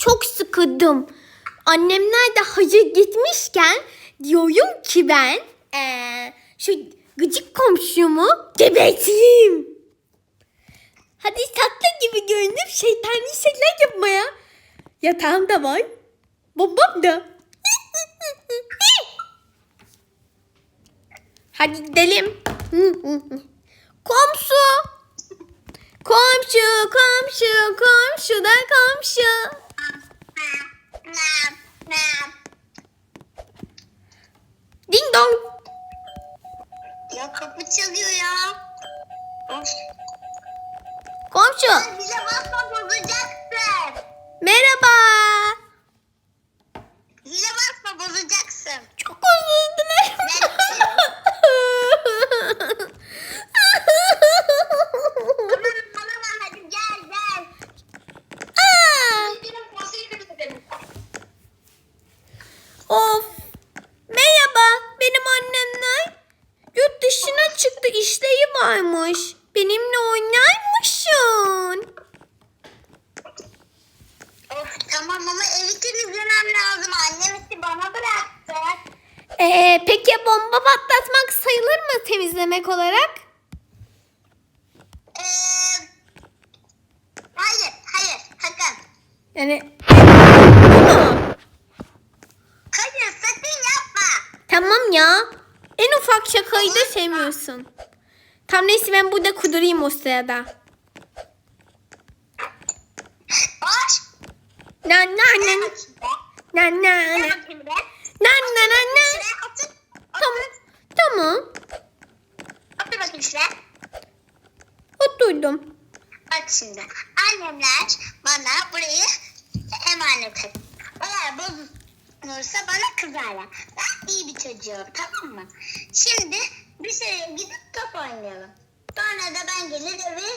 çok sıkıldım. Annemler de hacı gitmişken diyorum ki ben eee, şu gıcık komşumu geberteyim. Hadi tatlı gibi görünüp şeytani şeyler yapmaya. Yatağım da var. Bombam da. Hadi gidelim. Komşu. Komşu, komşu, komşu da komşu. Ding dong. Ya kapı çalıyor ya. Komşu. Bize basma bozacaksın. Merhaba. Bize basma bozacaksın. Çok özür dilerim. Tamam tamam hadi gel gel. Aa, Benim masayı kırdım. Of. Merhaba. Benim annemler yurt dışına çıktı. işleri varmış. Benimle oynarmışsın. Of tamam ama evi temizlemem lazım. Annem işi bana bıraktı. Ee, peki bomba patlatmak sayılır mı temizlemek olarak? Ee, hayır hayır sakın. Yani bu mu? Hayır sakın yapma. Tamam ya. En ufak şakayı da sevmiyorsun. Tam neyse ben burada kudurayım o sırada. Boş. Na na na na na na na na na na. Tamam. Tamam. Otur bakayım şuraya. Oturdum. Bak şimdi annemler bana burayı emanet etti. Eğer bozulursa bana kızarlar. İyi bir çocuğum tamam mı? Şimdi dışarıya gidip top oynayalım. Sonra da ben gelir evi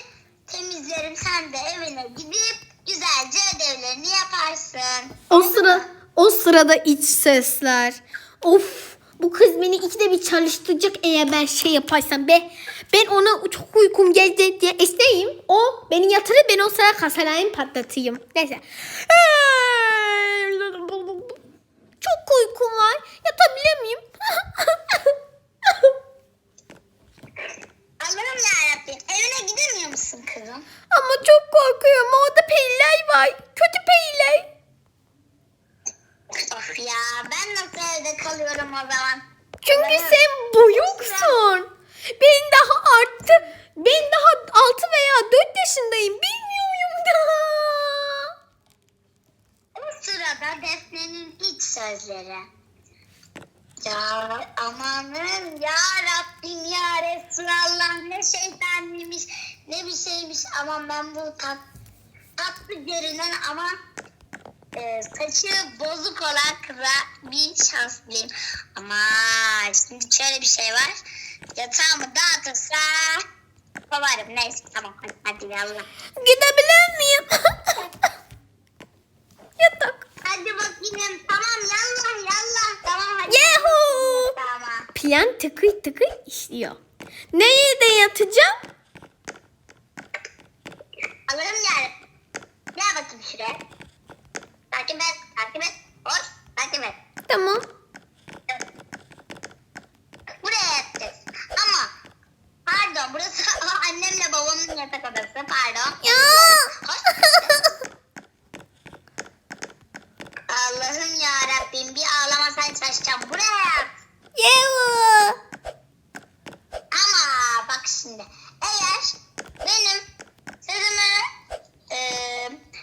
temizlerim. Sen de evine gidip güzelce ödevlerini yaparsın. O sıra o sırada iç sesler. Of bu kız beni ikide bir çalıştıracak eğer ben şey yaparsam be. Ben ona çok uykum geldi diye isteyeyim. O beni yatırır ben o sırada kasalayım patlatayım. Neyse. Çok uykum var. Yatabilir miyim? Allah'ım yarabbim evine gidemiyor musun kızım? Ama çok korkuyorum. Orada periler var. Kötü periler. Of ya ben nasıl evde kalıyorum o zaman? Çünkü sen boyuksun. Ben daha arttı. Ben daha 6 veya 4 yaşındayım. Bilmiyorum daha. O sırada Defne'nin ilk sözleri. Ya amanım ya Rabbim ya Resulallah ne şeytanıymış ne bir şeymiş aman ben bu tat, tatlı görünen ama e, saçı bozuk olan kıza bir şanslıyım. Ama şimdi şöyle bir şey var. Yatağımı dağıtırsa kovarım. Neyse tamam hadi, hadi yallah. Gidebilir miyim? Yatak. Hadi bakayım tamam yallah yallah tamam hadi. Yahoo! Tamam. Piyan tıkır tıkır işliyor. Nerede yatacağım? Alırım yani. Gel bakayım şuraya. Takip et, takip et. Hoş, takip et. Tamam. Buraya yatacağız. Ama pardon burası annemle babamın yatak odası. Pardon. Ya. Hoş. Allah'ım ya Rabbim bir ağlamasan şaşacağım. Buraya yat. Yahoo! Ama bak şimdi eğer benim sözümü e,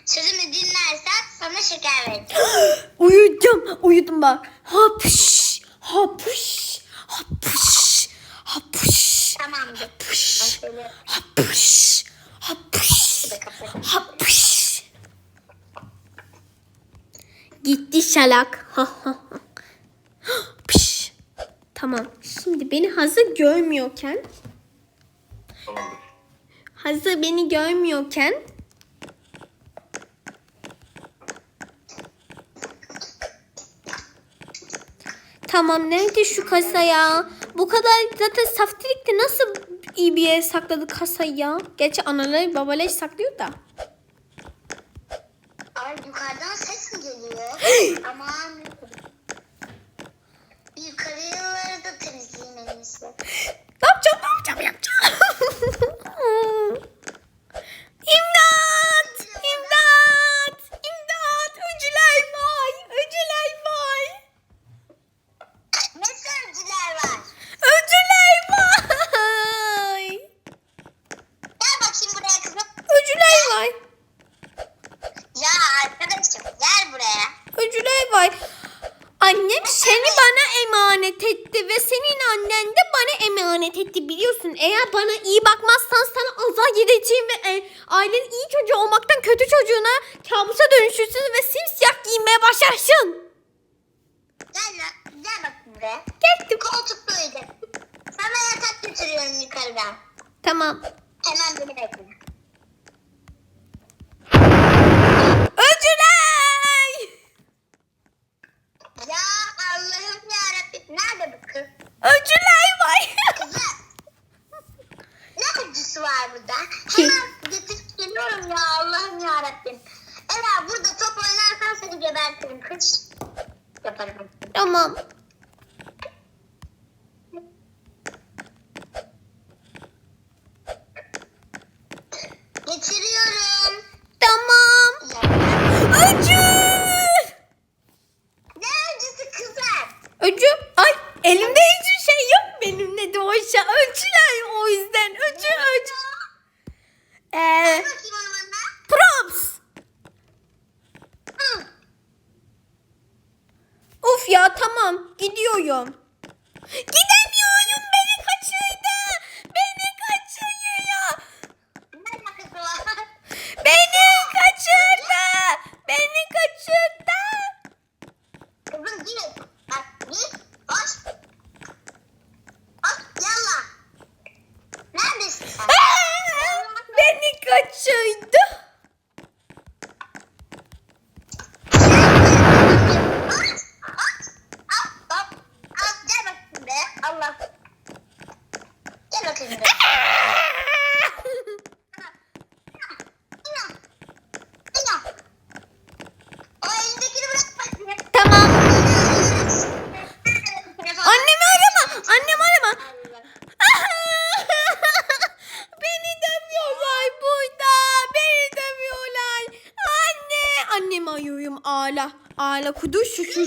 sözümü dinlersen vereceğim. Uyudum. Uyudum bak. Hapış. Hapış. Hapış. Hapış. Tamamdır. Hapış. Hapış. Hapış. Hapış. Gitti şalak. Ha, ha, ha. Tamam. Şimdi beni hazır görmüyorken hazır beni görmüyorken Tamam nerede şu kasa ya? Bu kadar zaten saftirikte nasıl iyi bir yere sakladı kasayı ya? Gerçi anaları babalar saklıyor da. Ay yukarıdan ses mi geliyor? Aman emanet etti ve senin annen de bana emanet etti biliyorsun. Eğer bana iyi bakmazsan sana azar gideceğim ve e, ailenin iyi çocuğu olmaktan kötü çocuğuna kabusa dönüşürsün ve simsiyah giymeye başlarsın. Gel lan gel bak buraya. Geldim. Koltuk böyle. Sana yatak götürüyorum yukarıdan. Tamam. Hemen beni bekle. Yaparım. Tamam. ya tamam gidiyorum. Gidemiyorum beni kaçırdı. Beni kaçırıyor. Beni kaçırdı. Beni kaçırdı. Kızım git. Bak git. kuduz şu, şu